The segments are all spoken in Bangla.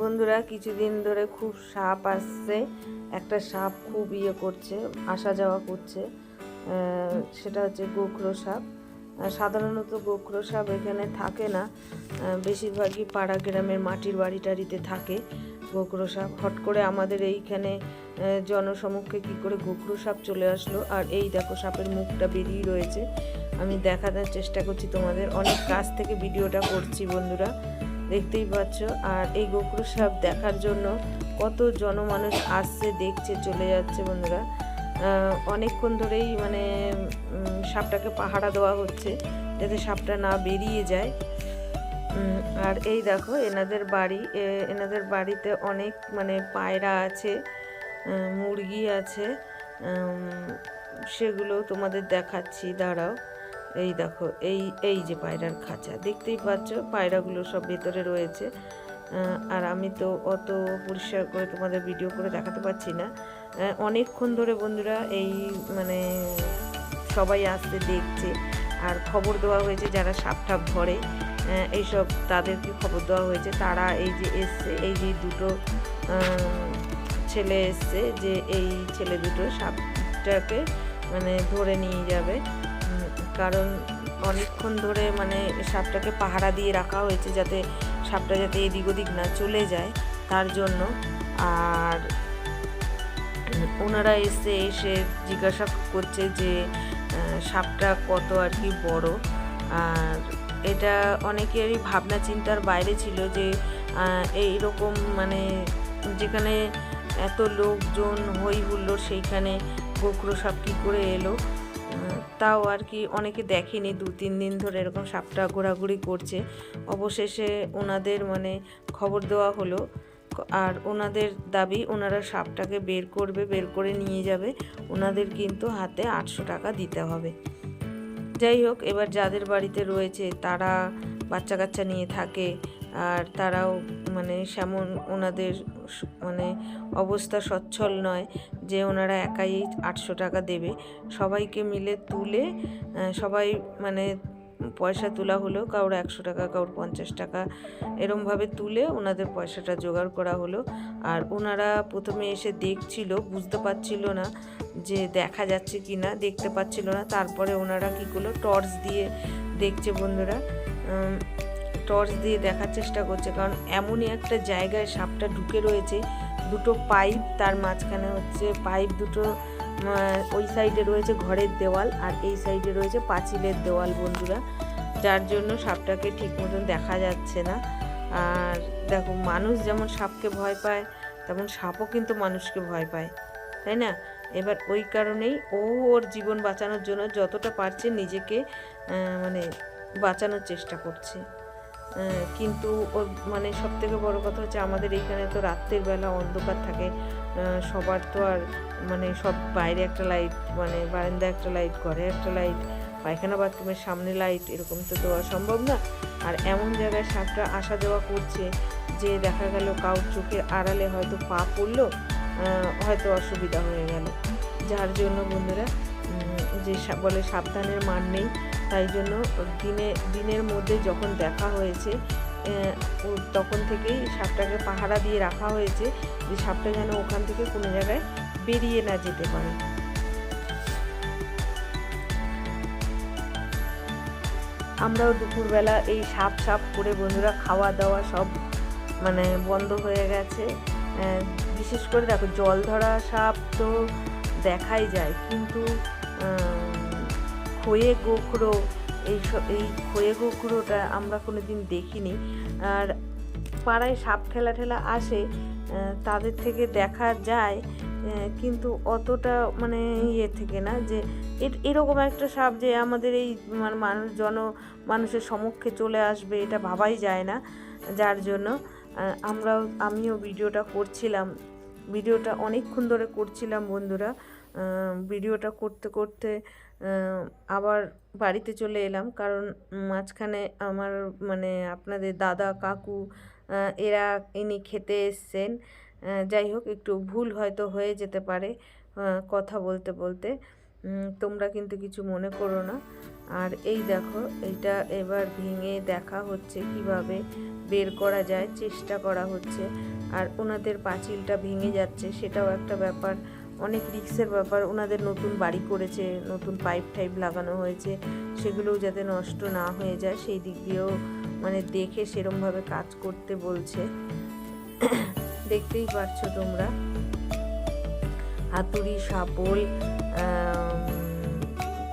বন্ধুরা, কিছুদিন ধরে খুব সাপ আসছে। একটা সাপ খুব ইয়ে করছে, আসা যাওয়া করছে। সেটা হচ্ছে গোখরো সাপ। সাধারণত গোখরো সাপ এখানে থাকে না। বেশিরভাগই পাড়া গ্রামের মাটির বাড়ি টাড়িতে থাকে গোখরো সাপ। হট করে আমাদের এইখানে জনসমক্ষে কি করে গোখরো সাপ চলে আসলো? আর এই দেখো, সাপের মুখটা বেরিয়ে রয়েছে। আমি দেখানোর চেষ্টা করছি তোমাদের। অনেক কাছ থেকে ভিডিওটা করছি বন্ধুরা। দেখতেই পাচ্ছ? আর এই গোকুল সাপ দেখার জন্য কত জনমানুষ আসছে, দেখছে, চলে যাচ্ছে বন্ধুরা। অনেকক্ষণ ধরেই মানে সাপটাকে পাহারা দেওয়া হচ্ছে যাতে সাপটা না বেরিয়ে যায়। আর এই দেখো, এনাদের বাড়ি এনাদের বাড়িতে অনেক মানে পায়রা আছে। মুরগি আছে সেগুলো তোমাদের দেখাচ্ছি, দাঁড়াও। এই দেখো, এই এই যে পায়রার খাঁচা, দেখতেই পাচ্ছ, পায়রাগুলো সব ভেতরে রয়েছে। আর আমি তো অত পরিষ্কার করে তোমাদের ভিডিও করে দেখাতে পারছি না। অনেকক্ষণ ধরে বন্ধুরা এই মানে সবাই আসতে দেখছে, আর খবর দেওয়া হয়েছে যারা সাপ টাপ ধরে এইসব তাদেরকে খবর দেওয়া হয়েছে। তারা এই যে এসছে, এই যে দুটো ছেলে এসছে যে এই ছেলে দুটো সাপটাকে মানে ধরে নিয়ে যাবে। কারণ অনেকক্ষণ ধরে মানে সাপটাকে পাহারা দিয়ে রাখা হয়েছে যাতে সাপটা যাতে এদিক ওদিক না চলে যায় তার জন্য। আর ওনারা এসে এসে জিজ্ঞাসা করছে যে সাপটা কত আর কি বড়। আর এটা অনেকেরই ভাবনা চিন্তার বাইরে ছিল যে আহ, এইরকম মানে যেখানে এত লোকজন হই হুল্লোড় সেইখানে গোখরো সাপ কী করে এলো? তাও আর কি অনেকে দেখেনি, দু তিন দিন ধরে এরকম সাপটা ঘোরাঘুরি করছে। অবশেষে ওনাদের মানে খবর দেওয়া হলো। আর ওনাদের দাবি, ওনারা সাপটাকে বের করবে, বের করে নিয়ে যাবে। ওনাদের কিন্তু হাতে আটশো টাকা দিতে হবে। যাই হোক, এবার যাদের বাড়িতে রয়েছে তারা বাচ্চা কাচ্চা নিয়ে থাকে। আর তারাও মানে সেমন ওনাদের মানে অবস্থা সচ্ছল নয় যে ওনারা একাই আটশো টাকা দেবে। সবাইকে মিলে তুলে সবাই মানে পয়সা তোলা হলো কারোর একশো টাকা কারোর পঞ্চাশ টাকা এরমভাবে তুলে ওনাদের পয়সাটা জোগাড় করা হলো। আর ওনারা প্রথমে এসে দেখছিল, বুঝতে পারছিল না যে দেখা যাচ্ছে কি না, দেখতে পাচ্ছিল না। তারপরে ওনারা কী করল, টর্চ দিয়ে দেখছে বন্ধুরা টর্চ দিয়ে দেখার চেষ্টা করছে, কারণ এমনই একটা জায়গায় সাপটা ঢুকে রয়েছে, দুটো পাইপ, তার মাঝখানে হচ্ছে পাইপ দুটো ওই সাইডে রয়েছে ঘরের দেওয়াল আর এই সাইডে রয়েছে পাঁচিলের দেওয়াল, বন্ধুরা, যার জন্য সাপটাকে ঠিক মতন দেখা যাচ্ছে না। আর দেখো, মানুষ যেমন সাপকে ভয় পায়, তেমন সাপও কিন্তু মানুষকে ভয় পায়, তাই না? এবার ওই কারণেই ও ওর জীবন বাঁচানোর জন্য যতটা পারছে নিজেকে মানে বাঁচানোর চেষ্টা করছে। কিন্তু ওর মানে সব থেকে বড় কথা হচ্ছে আমাদের এখানে তো রাত্রের বেলা অন্ধকার থাকে। সবার তো আর মানে সব বাইরে একটা লাইট মানে বারান্দায় একটা লাইট ঘরে একটা লাইট পায়খানা বাথরুমের সামনে লাইট এরকম তো দেওয়া সম্ভব না। আর এমন জায়গায় সাপটা আসা যাওয়া করছে যে দেখা গেল কাউর চোখের আড়ালে হয়তো পা পড়ল হয়তো অসুবিধা হয়ে গেল। যার জন্য বন্ধুরা যে বলে সাবধানের মান নেই। তাই জন্য দিনে, দিনের মধ্যে যখন দেখা হয়েছে তখন থেকেই সাপটাকে পাহারা দিয়ে রাখা হয়েছে যে সাপটা যেন ওখান থেকে কোনো জায়গায় বেরিয়ে না যেতে পারে। আমরাও দুপুরবেলা এই সাপ সাপ করে বন্ধুরা খাওয়া দাওয়া সব মানে বন্ধ হয়ে গেছে। বিশেষ করে দেখো জল ধরা সাপ তো দেখাই যায়, কিন্তু খয়ে গোখরো, এই এই খয়ে গোখরোটা আমরা কোনো দিন দেখিনি। আর পাড়ায় সাপ ঠেলা ঠেলা আসে তাদের থেকে দেখা যায় কিন্তু অতটা মানে ইয়ে থেকে না যে, এর- এরকম একটা সাপ যে আমাদের এই মানে মানুষ জন মানুষের সম্মুখে চলে আসবে এটা ভাবাই যায় না, যার জন্য আমরাও, আমিও ভিডিওটা করছিলাম। ভিডিওটা অনেকক্ষণ ধরে করছিলাম বন্ধুরা। ভিডিওটা করতে করতে আবার বাড়িতে চলে এলাম। কারণ মাঝখানে আমার মানে আপনাদের দাদা, কাকু এরা ইনি খেতে এসছেন। যাই হোক, একটু ভুল হয়তো হয়ে যেতে পারে কথা বলতে বলতে। তোমরা কিন্তু কিছু মনে করো না। আর এই দেখো, এইটা এবার ভেঙে দেখা হচ্ছে কীভাবে বের করা যায়, চেষ্টা করা হচ্ছে। আর ওনাদের পাঁচিলটা ভেঙে যাচ্ছে, সেটাও একটা ব্যাপার। অনেক রিক্সের ব্যাপার ওনাদের নতুন বাড়ি করেছে, নতুন পাইপ টাইপ লাগানো হয়েছে, সেগুলোও যাতে নষ্ট না হয়ে যায়, সেই দিক দিয়েও মানে দেখে সেরমভাবে কাজ করতে বলছে। দেখতেই পাচ্ছ তোমরা। হাতুড়ি শাবল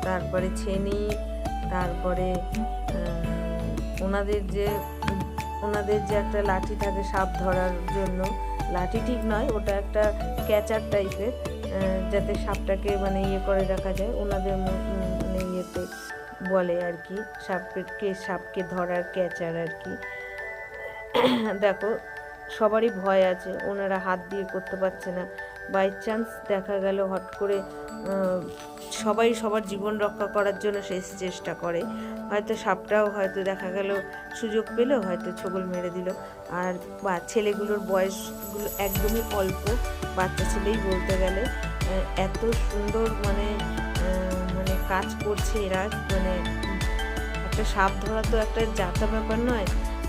তারপরে ছেনি, তারপরে ওনাদের যে ওনাদের যে একটা লাঠি থাকে সাপ ধরার জন্য, লাঠি ঠিক নয়, ওটা একটা ক্যাচার টাইপের যাতে সাপটাকে মানে ইয়ে করে রাখা যায়, ওনাদের মানে ইয়েতে বলে আর কি, সাপকে সাপকে ধরার ক্যাচার আর কি। দেখো, সবারই ভয় আছে, ওনারা হাত দিয়ে করতে পারছে না। বাই চান্স দেখা গেল হট করে সবাই সবার জীবন রক্ষা করার জন্য শেষ চেষ্টা করে। হয়তো সাপটাও হয়তো দেখা গেল, সুযোগ পেল, হয়তো ছবল মেরে দিল। আর বা ছেলেগুলোর বয়সগুলো একদমই অল্প, বাচ্চা ছেলেই বলতে গেলে। এত সুন্দর মানে মানে কাজ করছে এরা মানে একটা সাপ ধরা তো একটা যাতা ব্যাপার নয়।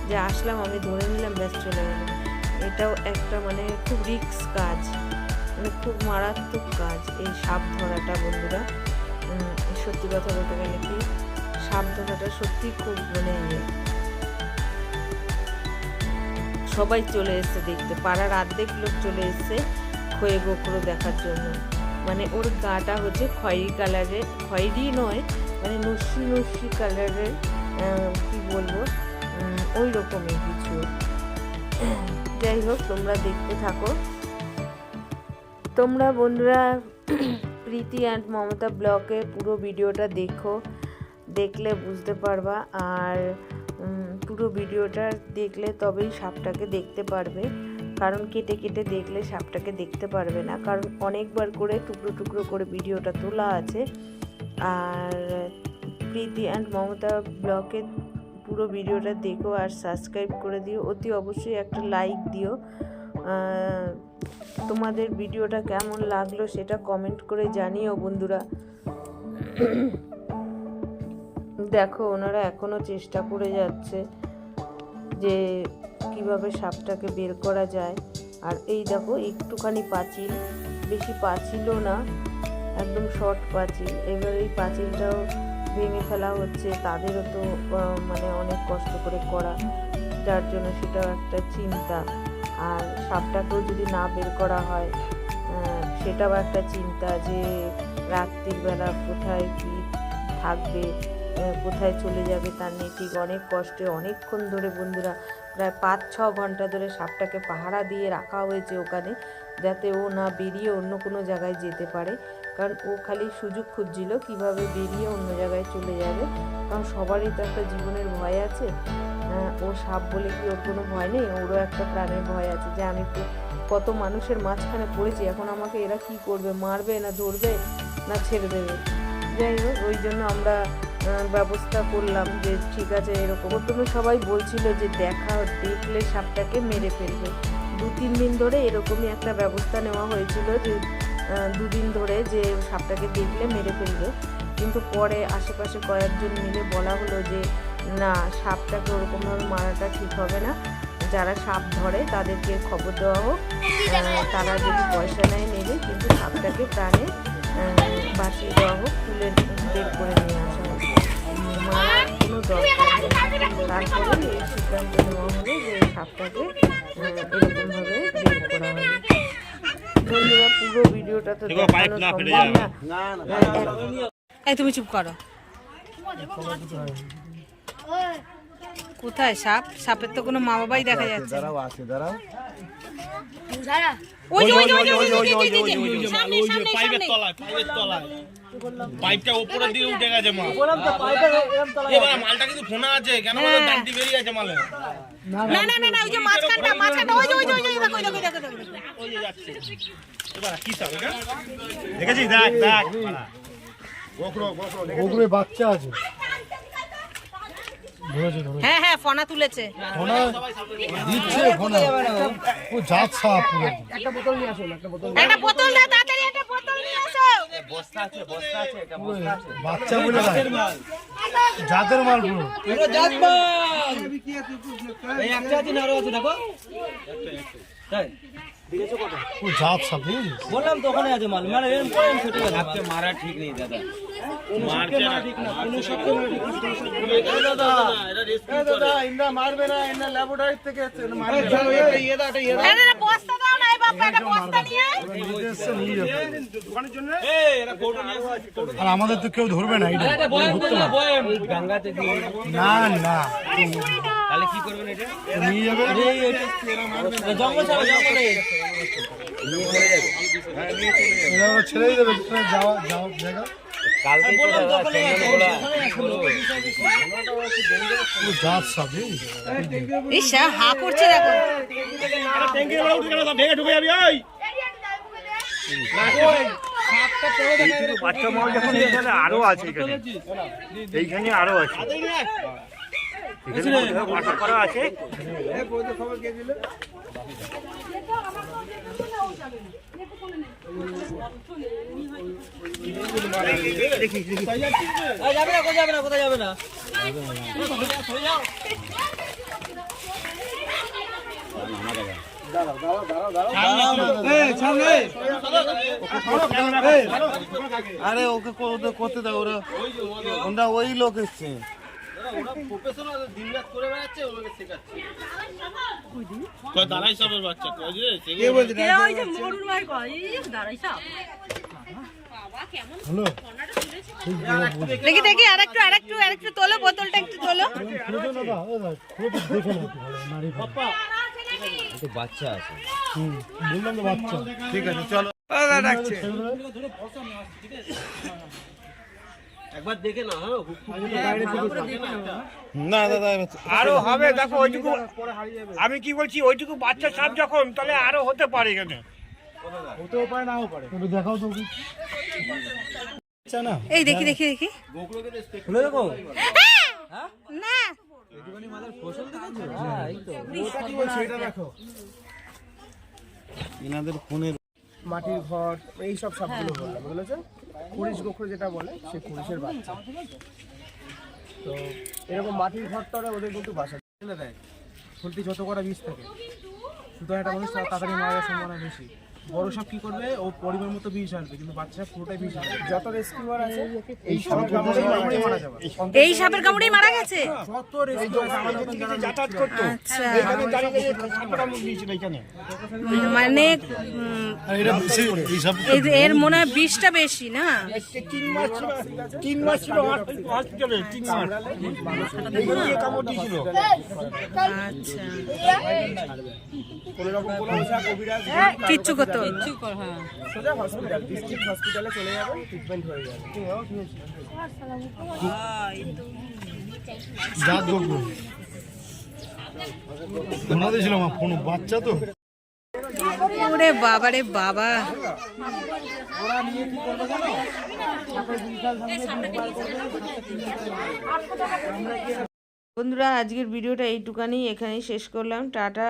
যে আসলাম, আমি ধরে নিলাম, ব্যাস চলে গেলাম এটাও একটা মানে খুব রিস্ক কাজ। মানে খুব মারাত্মক কাজ এই সাপ ধরাটা, বন্ধুরা। সত্যি কথা বলতে গেলে কি, সাপ ধরাটা সত্যি খুব মানে সবাই চলে এসেছে দেখতে। পাড়ার অর্ধেক লোক চলে এসেছে খয়ে গোখরো দেখার জন্য। মানে ওর গাটা হচ্ছে খয়েরি কালারের, খয়েরি নয় মানে নস্যি নস্যি কালারের কি বলব ওই রকমই কিছু। যাই হোক, তোমরা দেখতে থাকো। তোমরা বন্ধুরা প্রীতি অ্যান্ড মমতা ব্লকে পুরো ভিডিওটা দেখো, দেখলে বুঝতে পারবা। আর পুরো ভিডিওটা দেখলে তবেই সাপটাকে দেখতে পারবে। কারণ কেটে কেটে দেখলে সাপটাকে দেখতে পারবে না। কারণ অনেকবার করে, টুকরো টুকরো করে ভিডিওটা তোলা আছে। আর প্রীতি অ্যান্ড মমতা ব্লকে পুরো ভিডিওটা দেখো আর সাবস্ক্রাইব করে দিও। অতি অবশ্যই একটা লাইক দিও। তোমাদের ভিডিওটা কেমন লাগল সেটা কমেন্ট করে জানিও বন্ধুরা। দেখো, ওনারা এখনও চেষ্টা করে যাচ্ছে যে কীভাবে সাপটাকে বের করা যায়। আর এই দেখো, একটুখানি পাঁচিল, বেশি পাঁচিলও না, একদম শর্ট পাঁচিল। এবার এই পাঁচিলটাও ভেঙে ফেলা হচ্ছে, তাদেরও তো মানে অনেক কষ্ট করে করা, যার জন্য সেটাও একটা চিন্তা। আর সাপটাকেও যদি না বের করা হয় সেটাও একটা চিন্তা যে রাত্রির বেলা কোথায় কি থাকবে কোথায় চলে যাবে তার নিয়ে ঠিক অনেক কষ্টে অনেকক্ষণ ধরে বন্ধুরা প্রায় পাঁচ, ছ ঘণ্টা ধরে সাপটাকে পাহারা দিয়ে রাখা হয়েছে ওখানে যাতে ও না বেরিয়ে অন্য কোনো জায়গায় যেতে পারে। কারণ ও খালি সুযোগ খুঁজছিল কীভাবে বেরিয়ে অন্য জায়গায় চলে যাবে। কারণ সবারই তো একটা জীবনের ভয় আছে। ও সাপ বলে কি ওর কোনো ভয় নেই? ওরও একটা প্রাণের ভয় আছে যে আমি কত মানুষের মাঝখানে পড়েছি, এখন আমাকে এরা কি করবে? মারবে না ধরবে না ছেড়ে দেবে? যাই হোক, ওই জন্য আমরা ব্যবস্থা করলাম যে ঠিক আছে এরকম। প্রথমে সবাই বলছিল যে দেখা, দেখলে সাপটাকে মেরে ফেলবে। দু তিন দিন ধরে এরকমই একটা ব্যবস্থা নেওয়া হয়েছিল যে দুদিন ধরে যে সাপটাকে দেখলে মেরে ফেলবে। কিন্তু পরে আশেপাশে কয়েকজন মিলে বলা হলো যে না সাপটাকে ওরকমভাবে মারাটা ঠিক হবে না। যারা সাপ ধরে তাদেরকে খবর দেওয়া হোক। তারা যদি পয়সা নেয় নেবে কিন্তু সাপটাকে প্রাণে বাঁচিয়ে দেওয়া হোক তুলে বের করে নিয়ে আসা হোক। মারার কোনো দরকার নেই। তারপরে এই সিদ্ধান্ত নেওয়া হলো যে সাপটাকে এরকমভাবে বের করা হবে। বন্ধুরা পুরো ভিডিওটা তো দেখানো সম্ভব না। তুমি চুপ করো। কোথায় সাপ সাপের তো কোনো মা বাবাই দেখা যাচ্ছে দাঁড়াও আছে দাঁড়াও ওই যে, ওই যে, ওই যে, ওই যে, ওই যে, ওই যে, ওই যে, ওই যে মাল, সামনে, সামনে, পাইপের তলায় পাইপের তলায় পাইপটা উপরের দিকে উঠে গেছে এবার মালটা কিন্তু ফোনা আছে কেন বলো হ্যাঁ। বেরিয়ে আছে মালে না না না না ওই যে মাঝখানটা মাঝখানটা ওই যে ওই যে ওই যে দেখো দেখো দেখো দেখো দেখো। ওই যে যাচ্ছে এবার কি সাপ এটা দেখেছিস দেখ বাচ্চা আছে হ্যাঁ হ্যাঁ ফনা তুলেছে। ঘোনা দিচ্ছে ঘোনা ও জাত সাপ পুরো। একটা বোতল দাও তাড়াতাড়ি একটা বোতল নিয়ে আসো। বাচ্চা বলে দেয়। জাতের মাল। পুরো। পুরো জাত সব বুঝেছিস? বললাম তো ওখানে আছে মাল। মানে এরকম করে আমি ছুটে গেছে মাল। মারছে না। আরে না, বস্তা দাও না এই বাবা একটা বস্তা নিয়ে আয়। নিজে এসছে, নিয়ে আর আমাদের তো কেউ ধরবে না এটা বয়াম না না। তাহলে কি করবেন এটা নিয়ে যাবে জঙ্গল ছাড়া জঙ্গলে এরা ছেড়েই দেবে যাওয়া জায়গা তো পুরো জাত? হা করছে দেখো বাচ্চা মাল যখন এখানে আরও আছে এইখানে আরও আছে করা আছে যাবে না কোথায় যাবে না কোথায় যাবে না আরে ওকে করতে দাও ওরা। ওরা ওই লোক এসছে। দাঁড়াই বাচ্চা কয় যে হলো দেখি দেখি আরেকটু আরেকটু আরেকটু তোলো বোতলটা একটু তোলো একটু বাচ্চা আছে বললাম তো বাচ্চা ঠিক আছে চলো একবার দেখে না হ্যাঁ না দাদা আরও হবে দেখো ওইটুকু আমি কি বলছি ওইটুকু বাচ্চা সাপ যখন তাহলে আরও হতে পারে এখানে। দেখাও তো। এই দেখি দেখি দেখি। খুলে দেখো। না। হ্যাঁ এই তো। এনাদের ফোনের মাটির ঘর এই সব সাপগুলো বললাম বুঝলেছো কুড়িশ গোখর যেটা বলে, সে খুরিশের বাচ্চা। তো এরকম মাটির ঘর ঘরটা ওদের কিন্তু বাসা। ফেলে দেয়। ফুলটি যত করা বীজ থাকে, সুতরাং একটা মানুষ তাড়াতাড়ি মারা সম্ভাবনা বেশি বড় সাপ কি করবে? ও পরিমাণ মতো বিষ আসবে কিন্তু বাচ্চা পুরোটাই বিষ আসবে যত রেস্কিউয়ার আছে এই সব কামড়েই মারা যাবে। এই সাপের কামড়েই মারা গেছে? যত রেস্কিউ আছে আমাদের মতন যারা যাতায়াত করতো আচ্ছা। এখানে দাঁড়িয়ে সাপটা মুখ দিয়েছিল এখানে মানে এর মনে হয় বিষটা বেশি না? তিন মাস ছিল তিন মাস ছিল হসপিটালে তিন মাস। কামড় দিয়েছিল। আচ্ছা। কিচ্ছু করতে হবে সোজা হসপিটাল ডিস্ট্রিক্ট হসপিটালে চলে যাবেন ট্রিটমেন্ট হয়ে যাবে। ছিল বাচ্চা তো? ওরে বাবা রে বাবা। বন্ধুরা আজকের ভিডিওটা এইটুকানি এখানেই শেষ করলাম। টাটা।